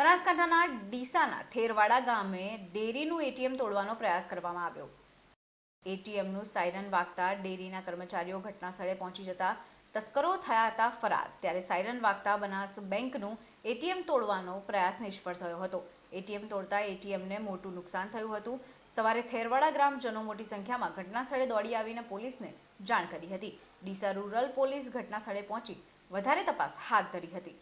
બનાસકાંઠાના ડીસાના થેરવાડા ગામે ડેરીનું એટીએમ તોડવાનો પ્રયાસ કરવામાં આવ્યો. એટીએમનું સાયરન વાગતા ડેરીના કર્મચારીઓ ઘટના સ્થળે પહોંચી જતા તસ્કરો થયા હતા ફરાર. ત્યારે સાયરન વાગતા બનાસ બેંકનું એટીએમ તોડવાનો પ્રયાસ નિષ્ફળ થયો હતો. એટીએમ તોડતા એટીએમને મોટું નુકસાન થયું હતું. સવારે થેરવાડા ગ્રામજનો મોટી સંખ્યામાં ઘટના સ્થળે દોડી આવીને પોલીસને જાણ કરી હતી. ડીસા રૂરલ પોલીસ ઘટના સ્થળે પહોંચી વધારે તપાસ હાથ ધરી હતી.